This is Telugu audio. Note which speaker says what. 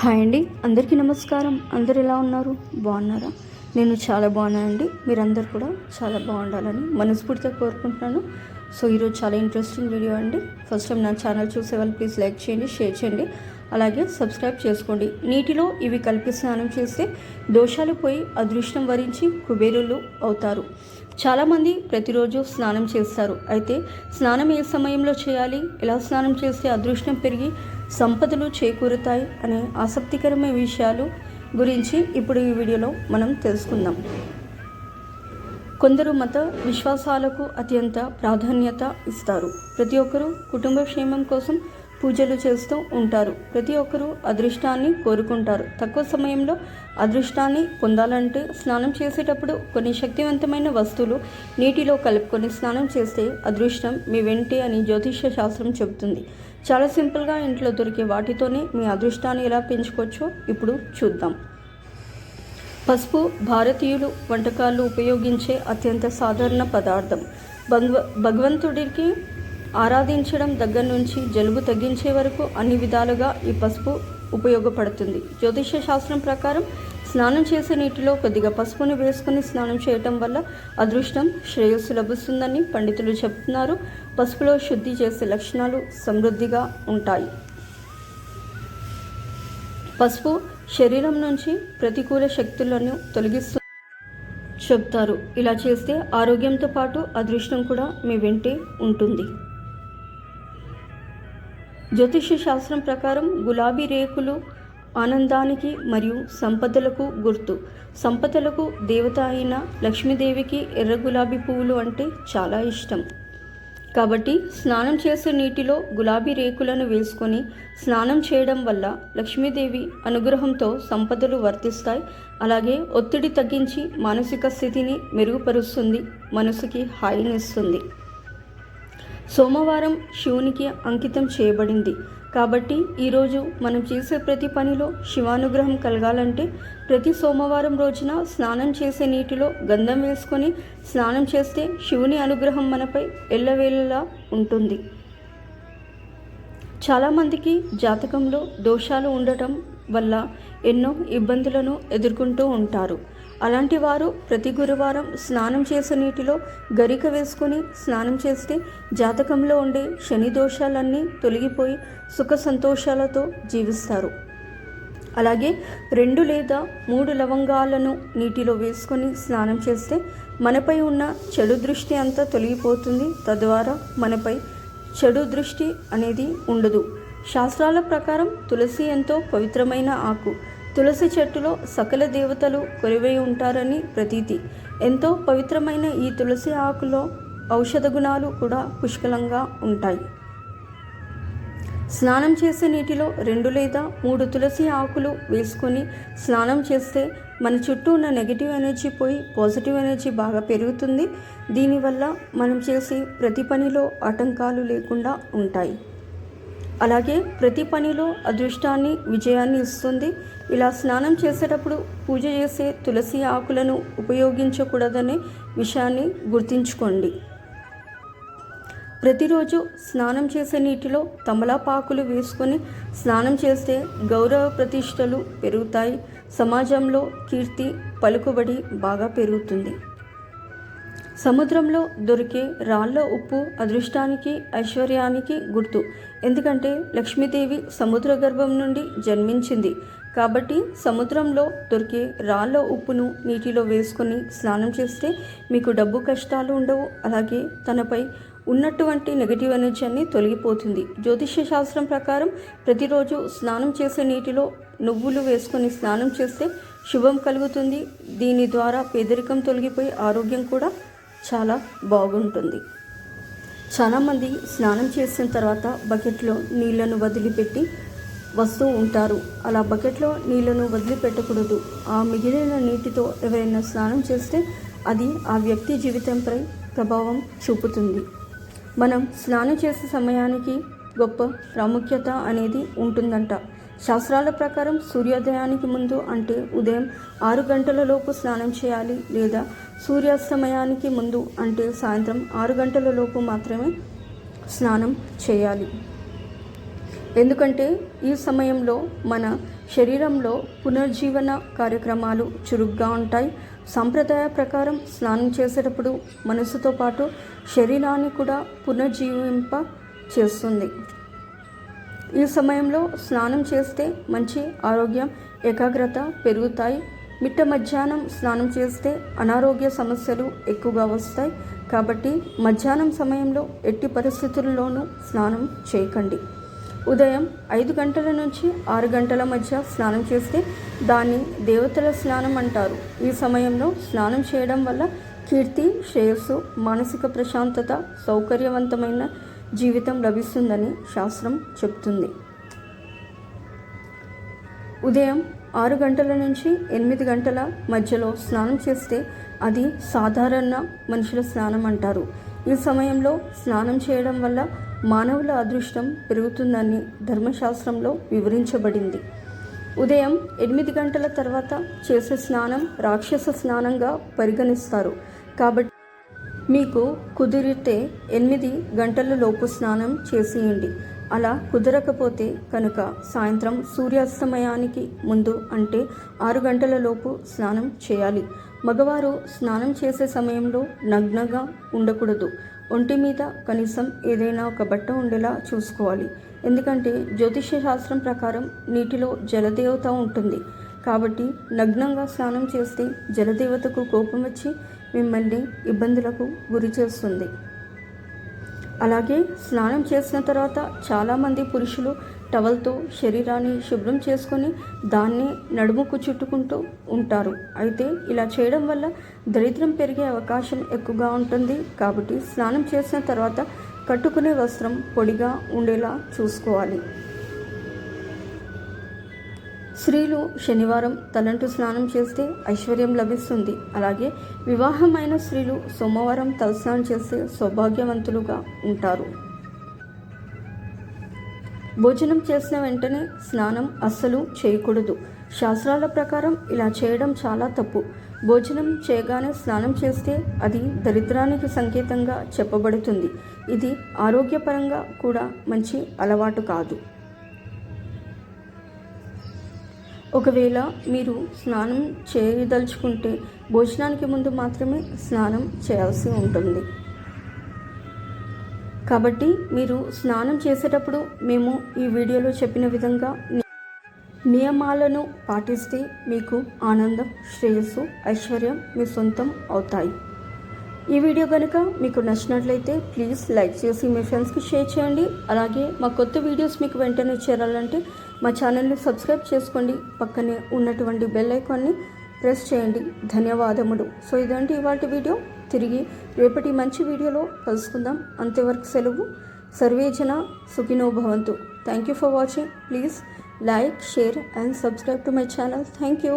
Speaker 1: హాయ్ అండి అందరికీ నమస్కారం. అందరు ఎలా ఉన్నారు? బాగున్నారా? నేను చాలా బాగున్నానండి. మీరందరూ కూడా చాలా బాగుండాలని మనస్ఫూర్తిగా కోరుకుంటున్నాను. సో ఈరోజు చాలా ఇంట్రెస్టింగ్ వీడియో అండి. ఫస్ట్ టైం నా ఛానల్ చూసే వాళ్ళు ప్లీజ్ లైక్ చేయండి షేర్ చేయండి. అలాగే సబ్స్క్రైబ్ చేసుకోండి. నీటిలో ఇవి కలిపి స్నానం చేస్తే దోషాలు పోయి అదృష్టం వరించి కుబేరులు అవుతారు. చాలామంది ప్రతిరోజు స్నానం చేస్తారు. అయితే స్నానం ఏ సమయంలో చేయాలి? ఎలా స్నానం చేస్తే అదృష్టం పెరిగి సంపదలు చేకూరుతాయి అనే ఆసక్తికరమైన విషయాలు గురించి ఇప్పుడు ఈ వీడియోలో మనం తెలుసుకుందాం. కొందరు మత విశ్వాసాలకు అత్యంత ప్రాధాన్యత ఇస్తారు. ప్రతి ఒక్కరూ కుటుంబ క్షేమం కోసం పూజలు చేస్తూ ఉంటారు. ప్రతి ఒక్కరూ అదృష్టాన్ని కోరుకుంటారు. తక్కువ సమయంలో అదృష్టాన్ని పొందాలంటే స్నానం చేసేటప్పుడు కొన్ని శక్తివంతమైన వస్తువులు నీటిలో కలుపుకొని స్నానం చేస్తే అదృష్టం మీ వెంటే అని జ్యోతిష్య శాస్త్రం చెబుతుంది. చాలా సింపుల్గా ఇంట్లో దొరికే వాటితోనే మీ అదృష్టాన్ని ఎలా పెంచుకోవచ్చో ఇప్పుడు చూద్దాం. పసుపు భారతీయులు వంటకాల్లో ఉపయోగించే అత్యంత సాధారణ పదార్థం. భగవ భగవంతుడికి ఆరాధించడం దగ్గర నుంచి జలుబు తగ్గించే వరకు అన్ని విధాలుగా ఈ పసుపు ఉపయోగపడుతుంది. జ్యోతిష శాస్త్రం ప్రకారం స్నానం చేసే నీటిలో కొద్దిగా పసుపుని వేసుకుని స్నానం చేయటం వల్ల అదృష్టం శ్రేయస్సు లభిస్తుందని పండితులు చెప్తున్నారు. పసుపులో శుద్ధి చేసే లక్షణాలు సమృద్ధిగా ఉంటాయి. పసుపు శరీరం నుంచి ప్రతికూల శక్తులను తొలగిస్తు చెప్తారు. ఇలా చేస్తే ఆరోగ్యంతో పాటు అదృష్టం కూడా మీ వెంటే ఉంటుంది. జ్యోతిష శాస్త్రం ప్రకారం గులాబీ రేకులు ఆనందానికి మరియు సంపదలకు గుర్తు. సంపదలకు దేవత అయిన లక్ష్మీదేవికి ఎర్ర గులాబీ పువ్వులు అంటే చాలా ఇష్టం. కాబట్టి స్నానం చేసే నీటిలో గులాబీ రేకులను వేసుకొని స్నానం చేయడం వల్ల లక్ష్మీదేవి అనుగ్రహంతో సంపదలు వర్తిస్తాయి. అలాగే ఒత్తిడి తగ్గించి మానసిక స్థితిని మెరుగుపరుస్తుంది మనసుకి హాయినిస్తుంది. సోమవారం శివునికి అంకితం చేయబడింది. కాబట్టి ఈరోజు మనం చేసే ప్రతి పనిలో శివానుగ్రహం కలగాలంటే ప్రతి సోమవారం రోజున స్నానం చేసే నీటిలో గంధం వేసుకొని స్నానం చేస్తే శివుని అనుగ్రహం మనపై ఎల్లవేళలా ఉంటుంది. చాలామందికి జాతకంలో దోషాలు ఉండటం వల్ల ఎన్నో ఇబ్బందులను ఎదుర్కొంటూ ఉంటారు. అలాంటి వారు ప్రతి గురువారం స్నానం చేసే నీటిలో గరిక వేసుకొని స్నానం చేస్తే జాతకంలో ఉండే శని దోషాలన్నీ తొలగిపోయి సుఖ సంతోషాలతో జీవిస్తారు. అలాగే రెండు లేదా మూడు లవంగాలను నీటిలో వేసుకొని స్నానం చేస్తే మనపై ఉన్న చెడు దృష్టి అంతా తొలగిపోతుంది. తద్వారా మనపై చెడు దృష్టి అనేది ఉండదు. శాస్త్రాల ప్రకారం తులసి ఎంతో పవిత్రమైన ఆకు. తులసి చెట్టులో సకల దేవతలు కొరివై ఉంటారని ప్రతీతి. ఎంతో పవిత్రమైన ఈ తులసి ఆకులో ఔషధ గుణాలు కూడా పుష్కలంగా ఉంటాయి. స్నానం చేసే నీటిలో రెండు లేదా మూడు తులసి ఆకులు వేసుకొని స్నానం చేస్తే మన చుట్టూ ఉన్న నెగిటివ్ ఎనర్జీ పోయి పాజిటివ్ ఎనర్జీ బాగా పెరుగుతుంది. దీనివల్ల మనం చేసే ప్రతి పనిలో ఆటంకాలు లేకుండా ఉంటాయి. అలాగే ప్రతి పనిలో అదృష్టాన్ని విజయాన్ని ఇస్తుంది. ఇలా స్నానం చేసేటప్పుడు పూజ చేసే తులసి ఆకులను ఉపయోగించకూడదనే విషయాన్ని గుర్తుంచుకోండి. ప్రతిరోజు స్నానం చేసే నీటిలో తమలపాకులు వేసుకొని స్నానం చేస్తే గౌరవ ప్రతిష్టలు పెరుగుతాయి. సమాజంలో కీర్తి పలుకుబడి బాగా పెరుగుతుంది. సముద్రంలో దొరికే రాళ్ళ ఉప్పు అదృష్టానికి ఐశ్వర్యానికి గుర్తు. ఎందుకంటే లక్ష్మీదేవి సముద్ర గర్భం నుండి జన్మించింది. కాబట్టి సముద్రంలో దొరికే రాళ్ళ ఉప్పును నీటిలో వేసుకొని స్నానం చేస్తే మీకు డబ్బు కష్టాలు ఉండవు. అలాగే తనపై ఉన్నటువంటి నెగటివ్ ఎనర్జీ అన్ని తొలగిపోతుంది. జ్యోతిష్య శాస్త్రం ప్రకారం ప్రతిరోజు స్నానం చేసే నీటిలో నువ్వులు వేసుకొని స్నానం చేస్తే శుభం కలుగుతుంది. దీని ద్వారా పేదరికం తొలగిపోయి ఆరోగ్యం కూడా చాలా బాగుంటుంది. చాలామంది స్నానం చేసిన తర్వాత బకెట్లో నీళ్ళను వదిలిపెట్టి వస్తూ ఉంటారు. అలా బకెట్లో నీళ్ళను వదిలిపెట్టకూడదు. ఆ మిగిలిన నీటితో ఎవరైనా స్నానం చేస్తే అది ఆ వ్యక్తి జీవితంపై ప్రభావం చూపుతుంది. మనం స్నానం చేసే సమయానికి గొప్ప ప్రాముఖ్యత అనేది ఉంటుందంట. శాస్త్రాల ప్రకారం సూర్యోదయానికి ముందు అంటే ఉదయం ఆరు గంటలలోపు స్నానం చేయాలి లేదా సూర్యాస్తమయానికి ముందు అంటే సాయంత్రం ఆరు గంటలలోపు మాత్రమే స్నానం చేయాలి. ఎందుకంటే ఈ సమయంలో మన శరీరంలో పునర్జీవన కార్యక్రమాలు చురుగ్గా ఉంటాయి. సాంప్రదాయ ప్రకారం స్నానం చేసేటప్పుడు మనసుతో పాటు శరీరాన్ని కూడా పునర్జీవింప చేస్తుంది. ఈ సమయంలో స్నానం చేస్తే మంచి ఆరోగ్యం ఏకాగ్రత పెరుగుతాయి. మిట్ట మధ్యాహ్నం స్నానం చేస్తే అనారోగ్య సమస్యలు ఎక్కువగా వస్తాయి. కాబట్టి మధ్యాహ్నం సమయంలో ఎట్టి పరిస్థితుల్లోనూ స్నానం చేయకండి. ఉదయం ఐదు గంటల నుంచి ఆరు గంటల మధ్య స్నానం చేస్తే దాన్ని దేవతల స్నానం అంటారు. ఈ సమయంలో స్నానం చేయడం వల్ల కీర్తి శ్రేయస్సు మానసిక ప్రశాంతత సౌకర్యవంతమైన జీవితం లభిస్తుందని శాస్త్రం చెప్తుంది. ఉదయం ఆరు గంటల నుంచి ఎనిమిది గంటల మధ్యలో స్నానం చేస్తే అది సాధారణ మనుషుల స్నానం అంటారు. ఈ సమయంలో స్నానం చేయడం వల్ల మానవుల అదృష్టం పెరుగుతుందని ధర్మశాస్త్రంలో వివరించబడింది. ఉదయం ఎనిమిది గంటల తర్వాత చేసే స్నానం రాక్షస స్నానంగా పరిగణిస్తారు. కాబట్టి మీకు కుదిరితే ఎనిమిది గంటల లోపు స్నానం చేసేయండి. అలా కుదరకపోతే కనుక సాయంత్రం సూర్యాస్తమయానికి ముందు అంటే ఆరు గంటల లోపు స్నానం చేయాలి. మగవారు స్నానం చేసే సమయంలో నగ్నగా ఉండకూడదు. ఒంటి మీద కనీసం ఏదైనా ఒక బట్ట ఉండేలా చూసుకోవాలి. ఎందుకంటే జ్యోతిష్య శాస్త్రం ప్రకారం నీటిలో జలదేవత ఉంటుంది. కాబట్టి నగ్నంగా స్నానం చేస్తే జలదేవతకు కోపం వచ్చి మిమ్మల్ని ఇబ్బందులకు గురి చేస్తుంది. అలాగే స్నానం చేసిన తర్వాత చాలామంది పురుషులు టవల్తో శరీరాన్ని శుభ్రం చేసుకొని దాన్ని నడుముకు చుట్టుకుంటూ ఉంటారు. అయితే ఇలా చేయడం వల్ల దరిద్రం పెరిగే అవకాశం ఎక్కువగా ఉంటుంది. కాబట్టి స్నానం చేసిన తర్వాత కట్టుకునే వస్త్రం పొడిగా ఉండేలా చూసుకోవాలి. స్త్రీలు శనివారం తలంటు స్నానం చేస్తే ఐశ్వర్యం లభిస్తుంది. అలాగే వివాహమైన స్త్రీలు సోమవారం తలస్నానం చేస్తే సౌభాగ్యవంతులుగా ఉంటారు. భోజనం చేసిన వెంటనే స్నానం అస్సలు చేయకూడదు. శాస్త్రాల ప్రకారం ఇలా చేయడం చాలా తప్పు. భోజనం చేయగానే స్నానం చేస్తే అది దరిద్రానికి సంకేతంగా చెప్పబడుతుంది. ఇది ఆరోగ్యపరంగా కూడా మంచి అలవాటు కాదు. ఒకవేళ మీరు స్నానం చేయదలుచుకుంటే భోజనానికి ముందు మాత్రమే స్నానం చేయాల్సి ఉంటుంది. కాబట్టి మీరు స్నానం చేసేటప్పుడు మేము ఈ వీడియోలో చెప్పిన విధంగా నియమాలను పాటిస్తే మీకు ఆనందం శ్రేయస్సు ఐశ్వర్యం మీ సొంతం అవుతాయి. ఈ వీడియో కనుక మీకు నచ్చినట్లయితే ప్లీజ్ లైక్ చేసి మీ ఫ్రెండ్స్కి షేర్ చేయండి. అలాగే మా కొత్త వీడియోస్ మీకు వెంటనే చేరాలంటే మా ఛానల్ని సబ్స్క్రైబ్ చేసుకోండి. పక్కనే ఉన్నటువంటి బెల్ ఐకాన్ని ప్రెస్ చేయండి. ధన్యవాదములు. సో ఇదంటే ఇవాళ వీడియో. తిరిగి రేపటి మంచి వీడియోలో కలుసుకుందాం. అంతేవరకు సెలవు. సర్వేజన సుఖినో భవంతు. Thank you for watching please like share and subscribe to my channel thank you